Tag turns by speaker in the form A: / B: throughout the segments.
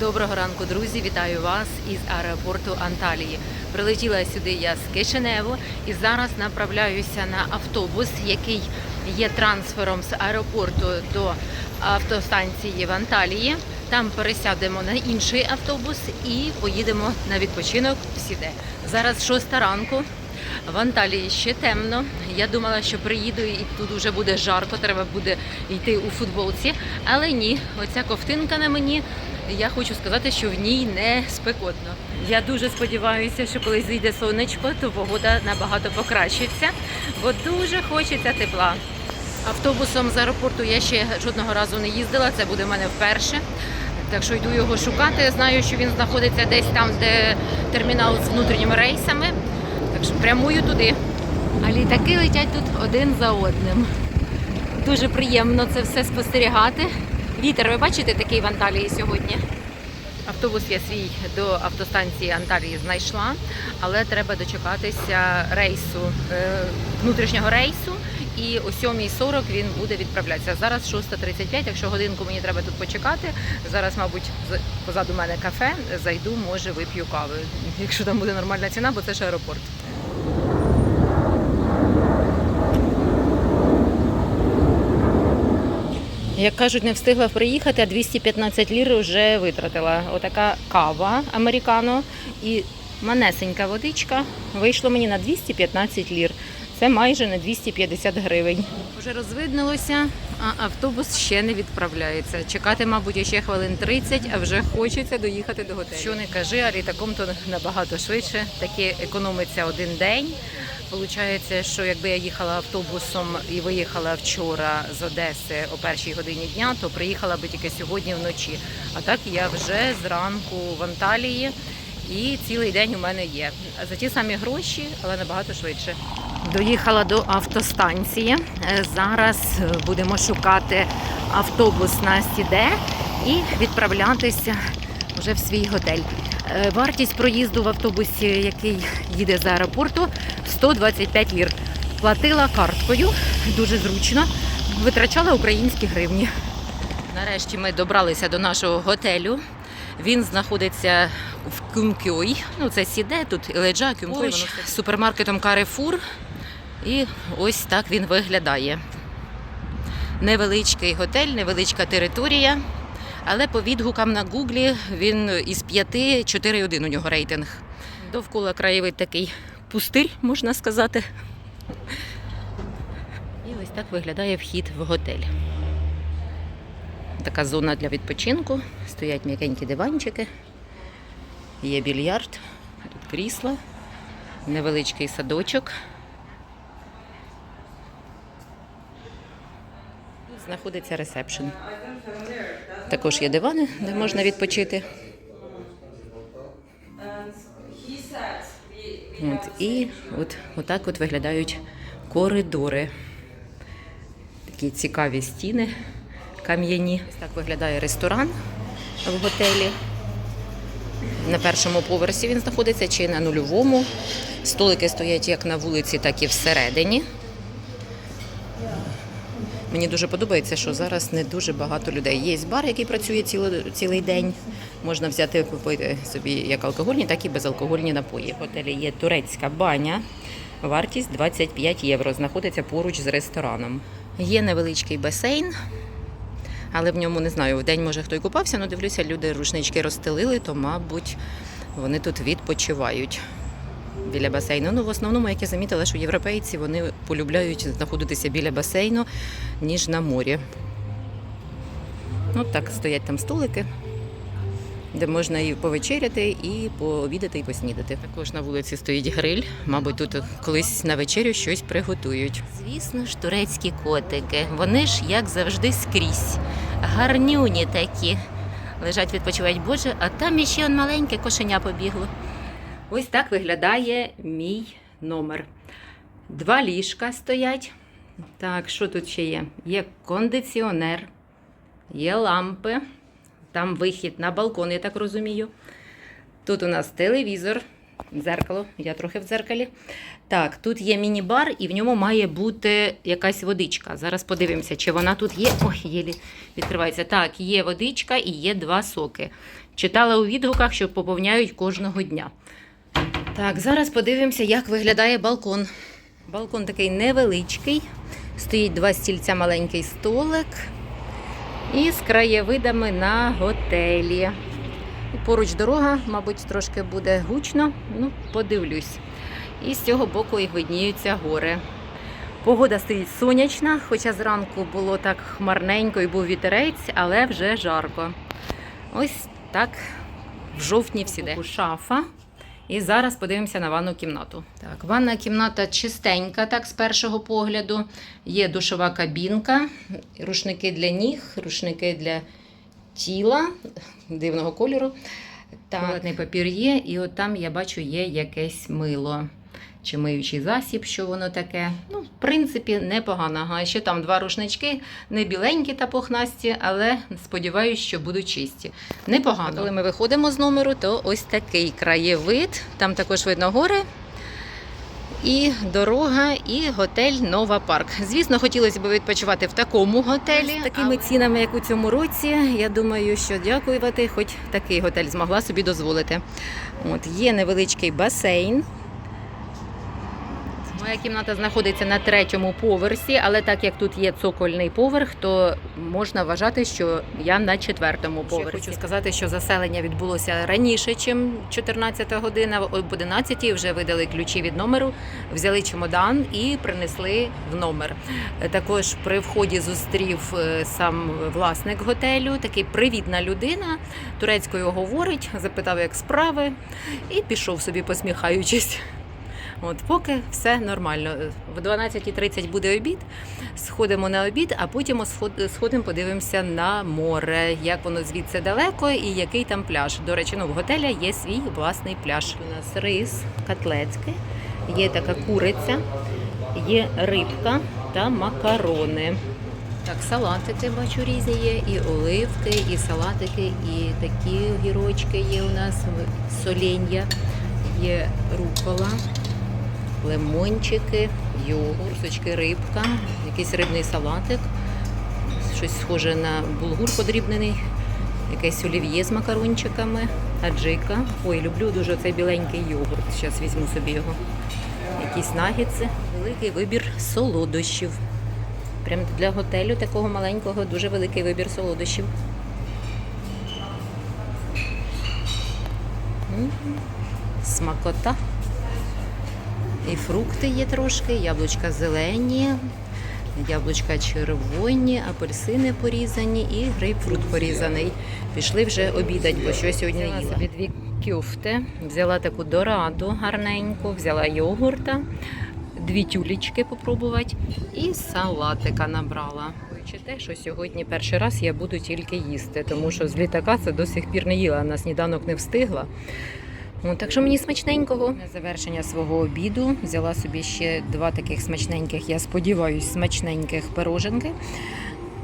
A: Доброго ранку, друзі! Вітаю вас із аеропорту Анталії. Прилетіла сюди я з Кишиневу і зараз направляюся на автобус, який є трансфером з аеропорту до автостанції в Анталії. Там пересядемо на інший автобус і поїдемо на відпочинок в Сіде. Зараз шоста ранку. В Анталії ще темно. Я думала, що приїду і тут вже буде жарко, треба буде йти у футболці. Але ні, оця ковтинка на мені. Я хочу сказати, що в ній не спекотно. Я дуже сподіваюся, що коли зійде сонечко, то погода набагато покращиться, бо дуже хочеться тепла. Автобусом з аеропорту я ще жодного разу не їздила. Це буде в мене вперше. Так що йду його шукати. Знаю, що він знаходиться десь там, де термінал з внутрішніми рейсами. Так що прямую туди. А літаки летять тут один за одним. Дуже приємно це все спостерігати. Вітер, ви бачите такий в Анталії сьогодні? Автобус я свій до автостанції Анталії знайшла, але треба дочекатися рейсу, е, внутрішнього рейсу. І о 7.40 він буде відправлятися. Зараз 6.35, якщо годинку мені треба тут почекати. Зараз, мабуть, позаду мене кафе. Зайду, може, вип'ю кави, якщо там буде нормальна ціна, бо це ж аеропорт. Як кажуть, не встигла приїхати, а 215 лір вже витратила. Отака кава американо і манесенька водичка вийшло мені на 215 лір. Це майже на 250 гривень. Вже розвиднилося, а автобус ще не відправляється. Чекати, мабуть, ще хвилин 30, а вже хочеться доїхати до готелю. Що не кажи, а літаком то набагато швидше. Таке економиться один день. Получається, що якби я їхала автобусом і виїхала вчора з Одеси о першій годині дня, то приїхала би тільки сьогодні вночі. А так я вже зранку в Анталії і цілий день у мене є. За ті самі гроші, але набагато швидше. Доїхала до автостанції. Е, Зараз будемо шукати автобус на Сіде і відправлятися вже в свій готель. Е, Вартість проїзду в автобусі, який їде з аеропорту, 125 лір. Платила карткою, дуже зручно, витрачала українські гривні. Нарешті ми добралися до нашого готелю. Він знаходиться в Кюмкьой. Ну, це сіде тут Леджа, Кюмкьой. З супермаркетом Carrefour. І ось так він виглядає. Невеличкий готель, невеличка територія. Але по відгукам на Гуглі він із 5 4,1 у нього рейтинг. Довкола краєвид такий пустир, можна сказати. І ось так виглядає вхід в готель. Така зона для відпочинку. Стоять м'якенькі диванчики. Є більярд, тут крісла, невеличкий садочок. Знаходиться ресепшн. Також є дивани, де можна відпочити. От, і от, отак от виглядають коридори. Такі цікаві стіни кам'яні. Ось так виглядає ресторан в готелі. На першому поверсі він знаходиться чи на нульовому. Столики стоять як на вулиці, так і всередині. Мені дуже подобається, що зараз не дуже багато людей. Є бар, який працює цілий, цілий день. Можна взяти попити собі як алкогольні, так і безалкогольні напої. В готелі є турецька баня. Вартість 25 євро. Знаходиться поруч з рестораном. Є невеличкий басейн, але в ньому не знаю, в день може хто й купався, але дивлюся, люди рушнички розстелили, то, мабуть, вони тут відпочивають біля басейну. Ну, в основному, як я замітила, що європейці вони полюбляють знаходитися біля басейну, ніж на морі. Ну, так стоять там столики, де можна і повечеряти, і пообідати, і поснідати. Також на вулиці стоїть гриль. Мабуть, тут колись на вечерю щось приготують. Звісно ж, турецькі котики. Вони ж, як завжди, скрізь. Гарнюні такі. Лежать, відпочивають, боже, а там іще он маленьке кошеня побігло. Ось так виглядає мій номер. Два ліжка стоять. Так, що тут ще є? Є кондиціонер, є лампи, там вихід на балкон, я так розумію. Тут у нас телевізор, Дзеркало, я трохи в дзеркалі. Так, тут є міні-бар, і в ньому має бути якась водичка. Зараз подивимося, чи вона тут є. Ой, єлі відкривається. Так, є водичка і є два соки. Читала у відгуках, що поповняють кожного дня. Так, зараз подивимося, як виглядає балкон. Балкон такий невеличкий. Стоїть два стільця, маленький столик. І з краєвидами на готелі. Поруч дорога, мабуть, трошки буде гучно. Ну, подивлюсь. І з цього боку і видніються гори. Погода стоїть сонячна, хоча зранку було так хмарненько і був вітерець, але вже жарко. Ось так в жовтні всі де. Шафа. І зараз подивимося на ванну кімнату. Так, ванна кімната чистенька, так, з першого погляду. Є душова кабінка, рушники для ніг, рушники для тіла дивного кольору. Туалетний папір є, і от там я бачу є якесь мило. Чи миючий засіб, що воно таке. Ну, в принципі, непогано. А ще там два рушнички, не біленькі та пухнасті, але сподіваюся, що будуть чисті. Непогано. Коли ми виходимо з номеру, то ось такий краєвид. Там також видно гори. І дорога, і готель Нова Парк. Звісно, хотілося б відпочивати в такому готелі. З такими цінами, як у цьому році. Я думаю, що дякувати, хоч такий готель змогла собі дозволити. От є невеличкий басейн. Моя кімната знаходиться на третьому поверсі, але так як тут є цокольний поверх, то можна вважати, що я на четвертому поверсі. Хочу сказати, що заселення відбулося раніше, ніж 14 година. Об 11 вже видали ключі від номеру, взяли чемодан і принесли в номер. Також при вході зустрів е, сам власник готелю, такий привітна людина, турецькою говорить, запитав, як справи, і пішов собі посміхаючись. От поки все нормально. В 12.30 буде обід. Сходимо на обід, а потім сходимо, подивимося на море, як воно звідси далеко і який там пляж. До речі, ну в готеля є свій власний пляж. У нас рис котлецький, є така куриця, є рибка та макарони. Так, салатики бачу різні є, і оливки, і салатики, і такі огірочки є у нас, соленья, є рукола лимончики, йогурточки, рибка, якийсь рибний салатик, щось схоже на булгур подрібнений, якесь олів'є з макарончиками, аджика. Ой, люблю дуже цей біленький йогурт. Зараз візьму собі його. Якісь нагідси. Великий вибір солодощів. Прям для готелю такого маленького дуже великий вибір солодощів. Смакота. І фрукти є трошки, яблучка зелені, яблучка червоні, апельсини порізані і грейпфрут порізаний. Пішли вже обідати, бо що сьогодні їла. собі дві кюфти, взяла таку дораду гарненьку, взяла йогурта, дві тюлечки попробувати і салатика набрала. Те, що сьогодні перший раз я буду тільки їсти, тому що з літака це до сих пір не їла, на сніданок не встигла. Ну, так що мені смачненького. На завершення свого обіду взяла собі ще два таких смачненьких, я сподіваюся, смачненьких пироженки.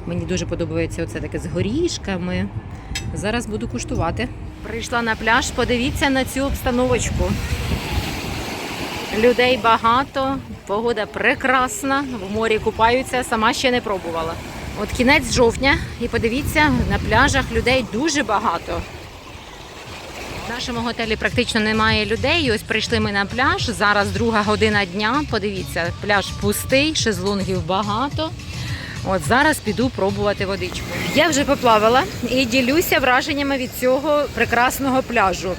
A: Мені дуже подобається оце таке з горішками. Зараз буду куштувати. Прийшла на пляж, подивіться на цю обстановочку. Людей багато, погода прекрасна, в морі купаються, сама ще не пробувала. От кінець жовтня, і подивіться, на пляжах людей дуже багато. В нашому готелі практично немає людей. Ось прийшли ми на пляж. Зараз друга година дня. Подивіться, пляж пустий, шезлонгів багато. От зараз піду пробувати водичку. Я вже поплавала і ділюся враженнями від цього прекрасного пляжу.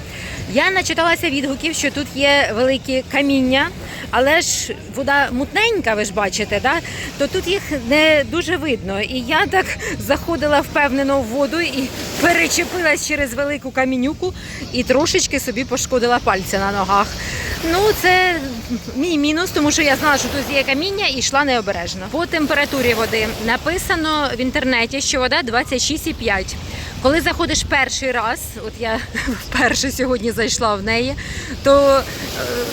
A: Я начиталася відгуків, що тут є великі каміння, але ж вода мутненька, ви ж бачите, да? то тут їх не дуже видно. І я так заходила впевнено в воду і перечепилась через велику камінюку і трошечки собі пошкодила пальця на ногах. Ну, це мій мінус, тому що я знала, що тут є каміння і йшла необережно. По температурі води написано в інтернеті, що вода 26,5. Коли заходиш перший раз, от я вперше сьогодні зайшла в неї, то е,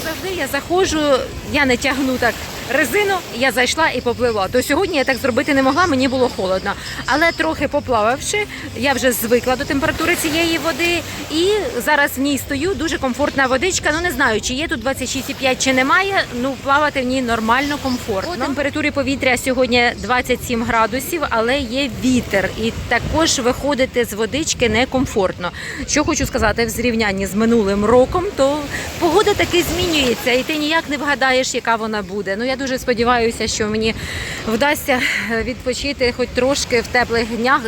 A: завжди я заходжу, я не тягну так резину, я зайшла і попливла. То сьогодні я так зробити не могла, мені було холодно. Але трохи поплававши, я вже звикла до температури цієї води. І зараз в ній стою. Дуже комфортна водичка. Ну не знаю, чи є тут 26,5, чи немає. Ну плавати в ній нормально, комфортно. По температурі повітря сьогодні 27 градусів, але є вітер, і також виходити з водички некомфортно. Що хочу сказати в зрівнянні з минулим роком, то погода таки змінюється, і ти ніяк не вгадаєш, яка вона буде. Ну я дуже сподіваюся, що мені вдасться відпочити хоч трошки в теплих днях.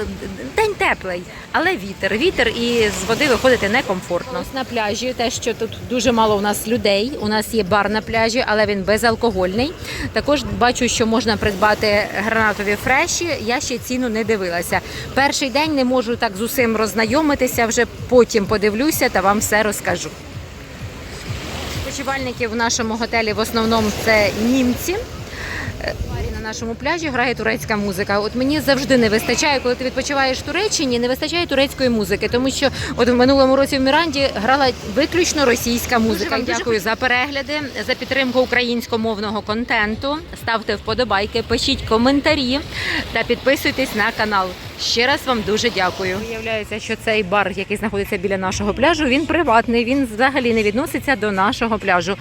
A: День теплий, але вітер. Вітер і з води виходити некомфортно. На пляжі, те, що тут дуже мало у нас людей. У нас є бар на пляжі, але він безалкогольний. Також бачу, що можна придбати гранатові фреші. Я ще ціну не дивилася. Перший день не можу так з усім роззнайомитися. Вже потім подивлюся та вам все розкажу. Відпочивальники в нашому готелі в основному це німці. На нашому пляжі грає турецька музика. От мені завжди не вистачає, коли ти відпочиваєш в Туреччині, не вистачає турецької музики, тому що от в минулому році в Міранді грала виключно російська музика.
B: вам дуже
A: Дякую за перегляди, за підтримку українськомовного контенту. Ставте вподобайки, пишіть коментарі та підписуйтесь на канал. Ще раз вам дуже дякую. Виявляється, що цей бар, який знаходиться біля нашого пляжу, він приватний. Він взагалі не відноситься до нашого пляжу.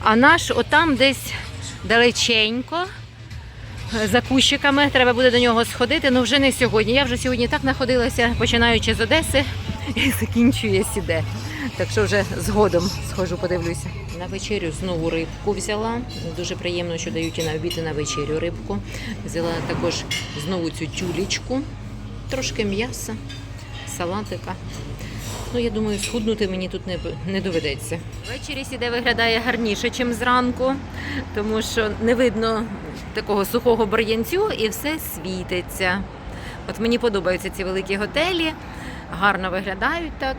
A: А наш отам десь далеченько. За кущиками треба буде до нього сходити, але вже не сьогодні. Я вже сьогодні так находилася, починаючи з Одеси і закінчує сіде. Так що вже згодом схожу, подивлюся. На вечерю знову рибку взяла. Дуже приємно, що дають і на обід, і на вечерю рибку. Взяла також знову цю тюлечку, трошки м'яса, салатика. Ну, я думаю, схуднути мені тут не, не доведеться. Ввечері сіде виглядає гарніше, ніж зранку, тому що не видно такого сухого бур'янцю і все світиться. От мені подобаються ці великі готелі, гарно виглядають так.